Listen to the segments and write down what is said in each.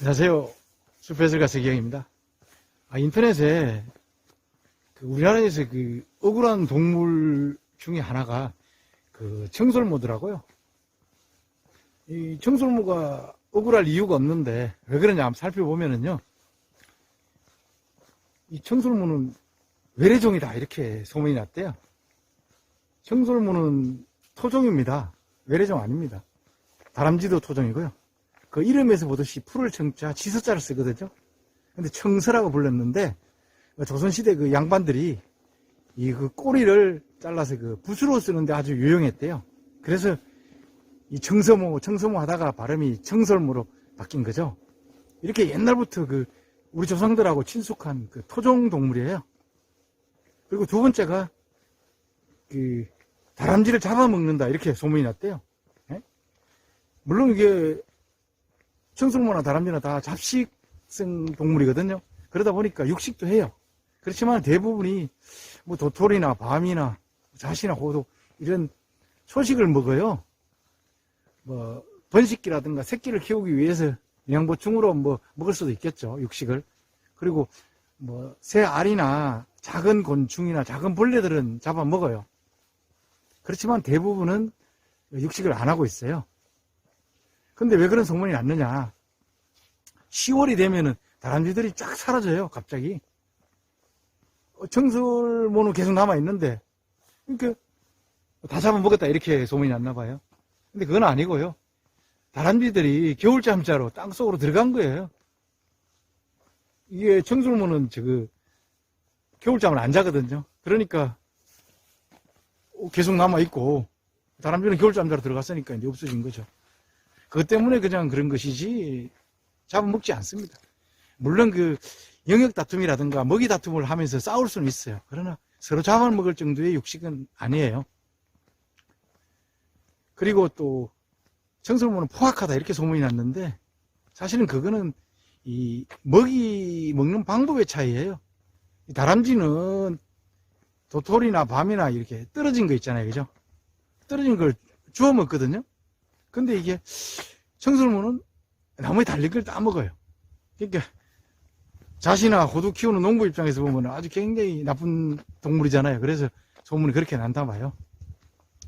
안녕하세요. 숲해설가서 기영입니다. 아, 인터넷에 그 우리나라에서 그 억울한 동물 중에 하나가 그 청설모더라고요. 이 청설모가 억울할 이유가 없는데 왜 그러냐 한번 살펴보면은요. 이 청설모는 외래종이다 이렇게 소문이 났대요. 청설모는 토종입니다. 외래종 아닙니다. 다람쥐도 토종이고요. 그 이름에서 보듯이 풀을 청자, 지서자를 쓰거든요. 근데 청서라고 불렀는데, 조선시대 그 양반들이 이 그 꼬리를 잘라서 그 붓으로 쓰는데 아주 유용했대요. 그래서 이 청서모, 청서모 하다가 발음이 청설모로 바뀐 거죠. 이렇게 옛날부터 그 우리 조상들하고 친숙한 그 토종 동물이에요. 그리고 두 번째가 그 다람쥐를 잡아먹는다 이렇게 소문이 났대요. 예? 물론 이게 청설모나 다람쥐나 다 잡식성 동물이거든요. 그러다 보니까 육식도 해요. 그렇지만 대부분이 뭐 도토리나 밤이나 자시나 호도 이런 초식을 먹어요. 뭐 번식기라든가 새끼를 키우기 위해서 영양 보충으로 뭐 먹을 수도 있겠죠. 육식을. 그리고 뭐 새 알이나 작은 곤충이나 작은 벌레들은 잡아 먹어요. 그렇지만 대부분은 육식을 안 하고 있어요. 근데 왜 그런 소문이 났느냐. 10월이 되면은 다람쥐들이 쫙 사라져요, 갑자기. 어, 청설모는 계속 남아있는데, 그러니까 다 잡아먹었다, 이렇게 소문이 났나 봐요. 근데 그건 아니고요. 다람쥐들이 겨울잠자로 땅속으로 들어간 거예요. 이게 청설모는 저그 겨울잠을 안 자거든요. 그러니까 계속 남아있고, 다람쥐는 겨울잠자로 들어갔으니까 이제 없어진 거죠. 그것 때문에 그냥 그런 것이지 잡아먹지 않습니다. 물론 그 영역 다툼이라든가 먹이 다툼을 하면서 싸울 수는 있어요. 그러나 서로 잡아먹을 정도의 육식은 아니에요. 그리고 또 청설모는 포악하다 이렇게 소문이 났는데 사실은 그거는 이 먹이 먹는 방법의 차이예요. 이 다람쥐는 도토리나 밤이나 이렇게 떨어진 거 있잖아요. 그죠? 떨어진 걸 주워 먹거든요. 근데 이게 청설모는 나무에 달린 걸 따먹어요. 그러니까 자시나 호두 키우는 농부 입장에서 보면 아주 굉장히 나쁜 동물이잖아요. 그래서 소문이 그렇게 난다 봐요.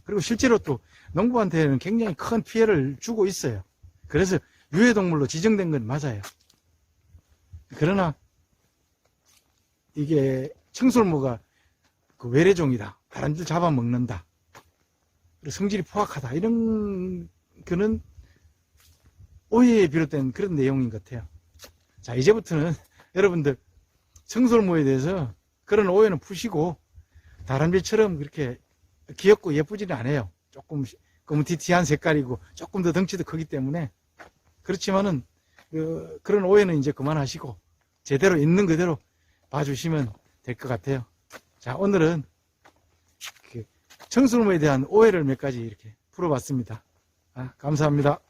그리고 실제로 또 농부한테는 굉장히 큰 피해를 주고 있어요. 그래서 유해동물로 지정된 건 맞아요. 그러나 이게 청설모가 그 외래종이다. 다람쥐를 잡아먹는다. 성질이 포악하다. 이런 그는 오해에 비롯된 그런 내용인 것 같아요. 자, 이제부터는 여러분들 청설모에 대해서 그런 오해는 푸시고 다람쥐처럼 그렇게 귀엽고 예쁘지는 않아요. 조금 검티티한 색깔이고 조금 더 덩치도 크기 때문에 그렇지만은 그, 런 오해는 이제 그만하시고 제대로 있는 그대로 봐주시면 될 것 같아요. 자, 오늘은 그 청설모에 대한 오해를 몇 가지 이렇게 풀어봤습니다. 아, 감사합니다.